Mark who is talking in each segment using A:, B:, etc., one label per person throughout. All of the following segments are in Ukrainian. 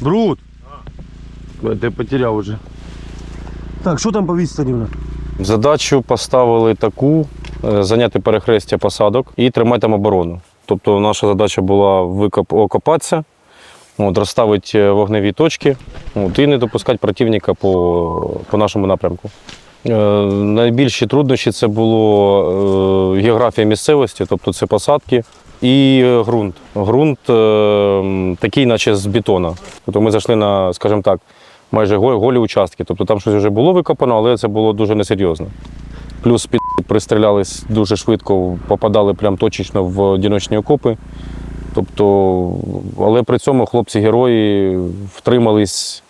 A: Бруд! Ти потеряв уже. Так, що там по відстані? в нас?
B: Задачу поставили таку: е, зайняти перехрестя посадок і тримати там оборону. Тобто наша задача була викоп, окопатися, от, розставити е, вогневі точки от, і не допускати противника по, по нашому напрямку. Е, найбільші труднощі це було е, географія місцевості, тобто це посадки і е, ґрунт. Ґрунт е, такий, наче з бетона. Тобто ми зайшли на, скажімо так, майже голі участки. Тобто там щось вже було викопано, але це було дуже несерйозно. Плюс під пристрілялись дуже швидко, попадали прям точечно в одиночні окопи. Тобто, але при цьому хлопці-герої втримались,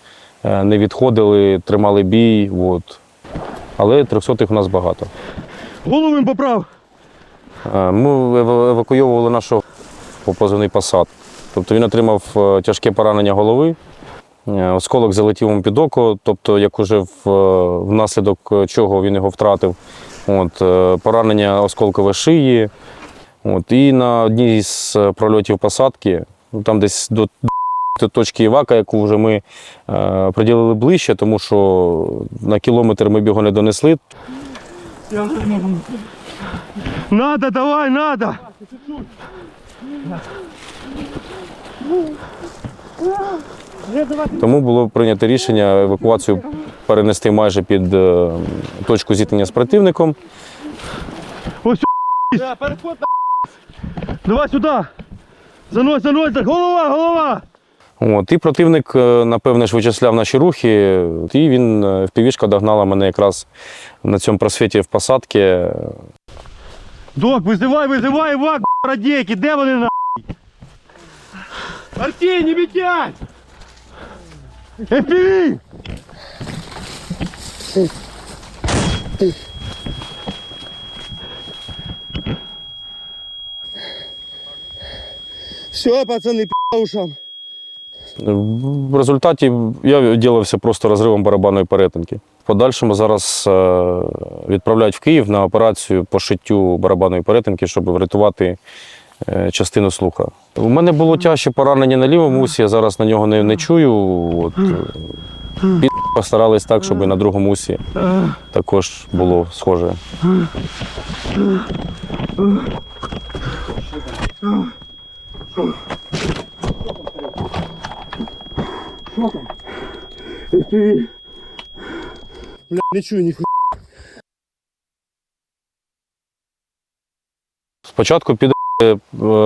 B: е, не відходили, тримали бій. От. Але трьохсотих у нас багато.
A: Голову поправ!
B: Е, Ми евакуйовували нашого по позивний посад. Тобто він отримав е, тяжке поранення голови, е, осколок залетів йому під око, тобто як уже внаслідок чого він його втратив. От, поранення осколкової шиї. От, і на одній з прольотів посадки, ну, там десь до точки Івака, яку вже ми приділили ближче, тому що на кілометр ми б його не донесли.
A: Надо, давай, надо!
B: Тому було прийнято рішення евакуацію перенести майже під е, точку зіткнення з противником.
A: Давай сюди! Занось, занось, голова, голова!
B: От, і противник, е, напевне, ж вичисляв наші рухи, і він е, впівішка догнала мене якраз на цьому просвіті в посадці.
A: Док, визивай, визивай, вак, радійки, де вони на? Артій, не бітять! FPV! Все, пацани, по ушам.
B: В результаті я ділився просто розривом барабанної перетинки. В подальшому зараз е, відправляють в Київ на операцію по шиттю барабанної перетинки, щоб врятувати е, частину слуха. У мене було тяжче поранення на лівому усі, я зараз на нього не, не чую. От, е, постарались так, щоб і на другому усі також було схоже.
A: FPV. Бля, не чую ніхуя.
B: Спочатку під е,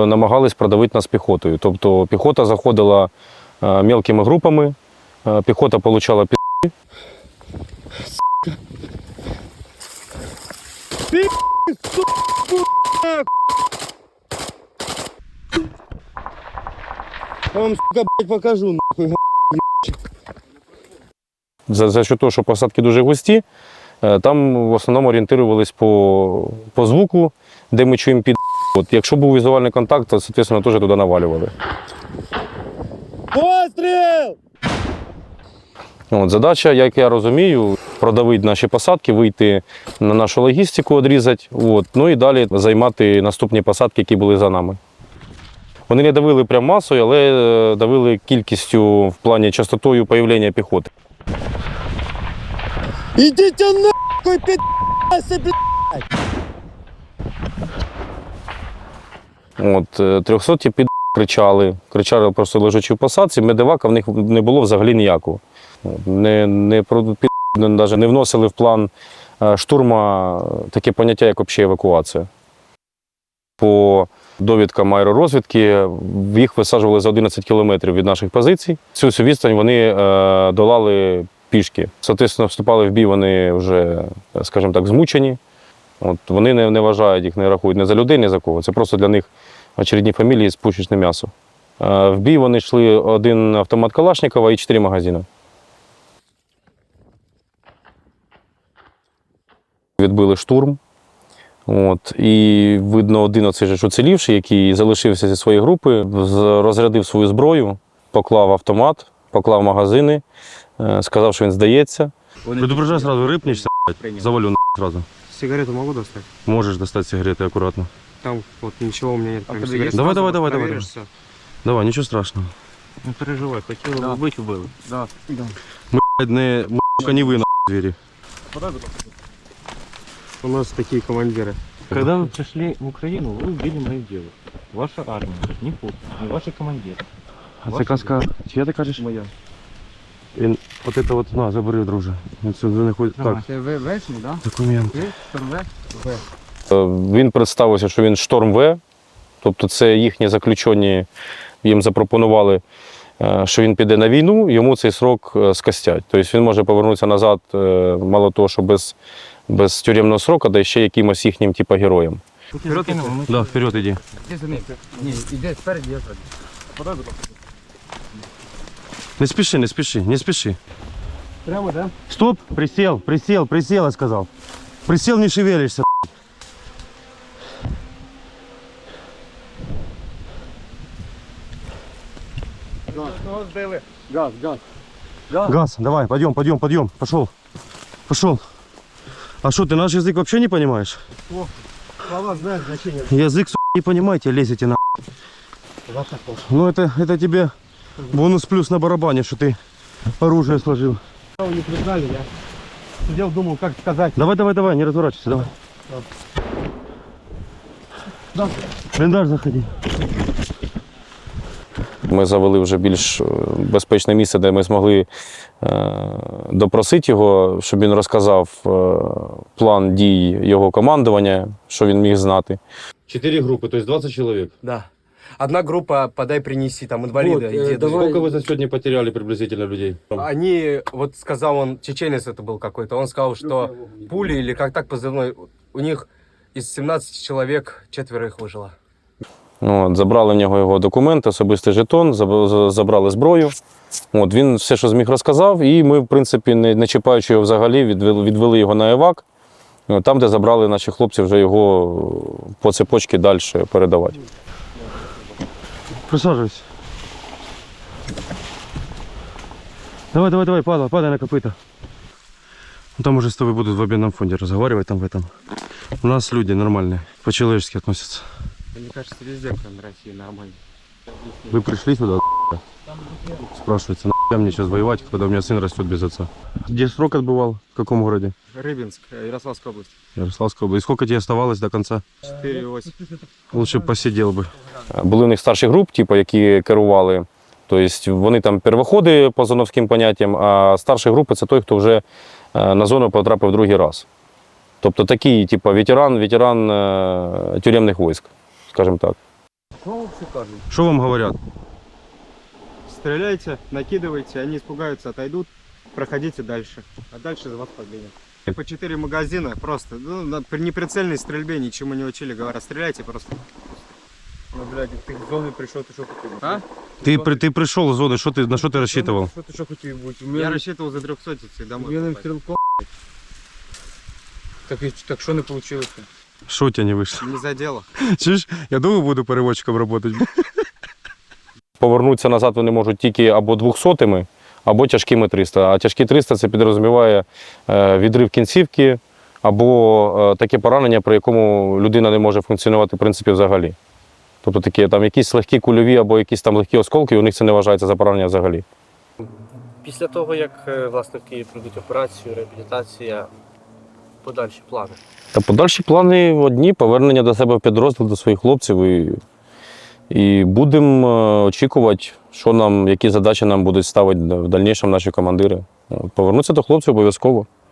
B: намагались продавити нас піхотою. Тобто піхота заходила е, мелкими групами, е, піхота отримала під.
A: Я вам, сука, блядь, покажу.
B: За, за що того, що посадки дуже густі, е, там в основному орієнтувались по, по звуку, де ми чуємо під. От, якщо був візуальний контакт, то, соответственно, теж туди навалювали.
A: Постріл!
B: От, задача, як я розумію, продавити наші посадки, вийти на нашу логістику, відрізати, от, ну і далі займати наступні посадки, які були за нами. Вони не давили прям масою, але е, давили кількістю в плані частотою появлення піхоти.
A: Ідіть нахуй, підаси, блядь!
B: От, е, 300 під кричали, кричали просто лежачи в посадці, медивака в них не було взагалі ніякого. Не, не, під, навіть не вносили в план е, штурма е, таке поняття, як взагалі евакуація. По довідкам аеророзвідки їх висаджували за 11 кілометрів від наших позицій. Цю всю відстань вони е, долали пішки. Соответственно, вступали в бій вони вже, скажімо так, змучені. От, вони не, не вважають їх, не рахують не за людей, ні за кого. Це просто для них очередні фамілії з пушечне м'ясо. Е, В бій вони йшли один автомат Калашникова і чотири магазини. Відбили штурм. От, і видно, один оцей ж уцілівший, який залишився зі своєї групи, розрядив свою зброю, поклав автомат, поклав магазини, сказав, що він здається.
A: Предупреждай сразу, рипнешься, блядь, завалю на сразу.
C: Сигарету могу достать?
A: Можешь достать сигареты аккуратно.
C: Там вот ничего у меня нет. кроме
D: тебе
C: сигарет.
D: есть?
A: Давай,
C: Сразу
A: давай,
C: вот
A: давай,
C: проверишь
A: давай.
C: всё.
A: Давай, ничего страшного.
C: Не переживай, хотіли
D: Да.
C: вбити, вбили.
D: Да.
A: Блядь, не, м***ка, не вы, на двери. У нас такие командиры.
C: Когда вы пришли в Украину, вы убили моих девушек. Ваша армия, не фут, не ваши командиры.
A: А це казка, чия ти кажеш?
C: Моя.
A: Він, от это вот, на, забери, друже. Він сюди не ходить. Так,
D: Це ви верхній, да?
A: документ.
D: Ти? Торве?
B: Е, Він представився, що він шторм В, тобто це їхні заключені, їм запропонували, е, що він піде на війну, йому цей срок е, скостять. Тобто він може повернутися назад, е, мало того, що без, без тюремного сроку, да ще якимось їхнім типу, героєм.
C: Вперед,
A: Да, вперед іди.
D: Іди за ним. Ні, іди спереді, я ззаді.
A: Не спіши, не спіши, не спіши.
D: Прямо, да?
A: Стоп, присел, присел, присел, я сказал. Присел, не шевелишься.
D: Газ, газ.
A: Газ, давай, пойдем, пойдем, пойдем. Пошел. Пошел. А что, ты наш язык вообще не понимаешь?
D: Слова знають значення.
A: Язык, сука, не понимаете, лезете на. Ну это, это тебе бонус плюс на барабане, что ты оружие сложил.
D: Не признали, я сидел, думал, как сказать.
A: Давай, давай, давай, не разворачивайся, давай.
D: Да.
A: Блиндаж заходи.
B: Ми завели вже більш е, безпечне місце, де ми змогли е, допросити його, щоб він розказав е, план дій його командування, що він міг знати.
A: Четыре группы, то есть 20 человек.
E: Да. Одна группа подай принеси, там инвалида
D: Вот,
E: и
D: э,
E: деда.
D: давай.
A: Сколько вы за сегодня потеряли приблизительно людей?
E: Они, вот сказал он, чеченец это был какой-то, он сказал, что пули или как так позывной, у них из 17 человек четверо их выжило.
B: От, забрали в нього його документи, особистий жетон, заб- за- забрали зброю. От, він все, що зміг, розказав, і ми, в принципі, не, не чіпаючи його взагалі, відвели, відвели його на евак, от, там, де забрали наші хлопці вже його по цепочці далі передавати.
A: Присаживайся. Давай, давай, давай, падай, падай на копыта. Ну, Там уже с тобой будут в обменном фонде разговаривать там в этом. У нас люди нормальные, по-человечески относятся.
D: Мне кажется, везде, кроме России, нормально.
A: Вы пришли сюда, спрашивается, нахуя мне сейчас воевать, когда у меня сын растет без отца. Где срок отбывал? В каком городе?
D: Рыбинск, Ярославская область.
A: Ярославская область. И сколько тебе оставалось до конца?
D: 4,8.
A: Лучше б посидел бы.
B: Були в них старші груп, типу, які керували. Тобто вони там первоходи по зоновським поняттям, а старші групи це той, хто вже е, на зону потрапив другий раз. Тобто такий, типу, ветеран, ветеран е, тюремних військ, скажімо так.
A: Что вам говорят?
D: Стреляйте, накидывайте, они испугаются, отойдут, проходите дальше. А дальше за вас победят. По четыре магазина просто, ну, на, при неприцельной стрельбе ничему не учили, говорят, стреляйте просто.
C: Ну, блядь, ты к зоне пришел, ты что хотел?
D: А?
A: Ты, при- ты пришел с зоны, что ты, на что ты рассчитывал?
C: Что ты что хотел быть?
D: Я рассчитывал за трехсотицы домой. Попасть.
C: стрелком. Так, и- так что не получилось -то?
A: Что у тебя не вышло?
D: Не задело.
A: Чуешь, я думаю, буду переводчиком работать.
B: Повернутися назад вони можуть тільки або двохсотими, або тяжкими 300. А тяжкі 300 це підрозуміває е, відрив кінцівки або е, таке поранення, при якому людина не може функціонувати в принципі взагалі. Тобто такі там якісь легкі кульові або якісь там легкі осколки, у них це не вважається за поранення взагалі.
F: Після того, як е, власне в Києві пройдуть операцію, реабілітація, подальші плани.
B: Та подальші плани одні повернення до себе в підрозділ до своїх хлопців і, і будемо е, очікувати, що нам, які задачі нам будуть ставити в дальнішому наші командири. Повернутися до хлопців обов'язково.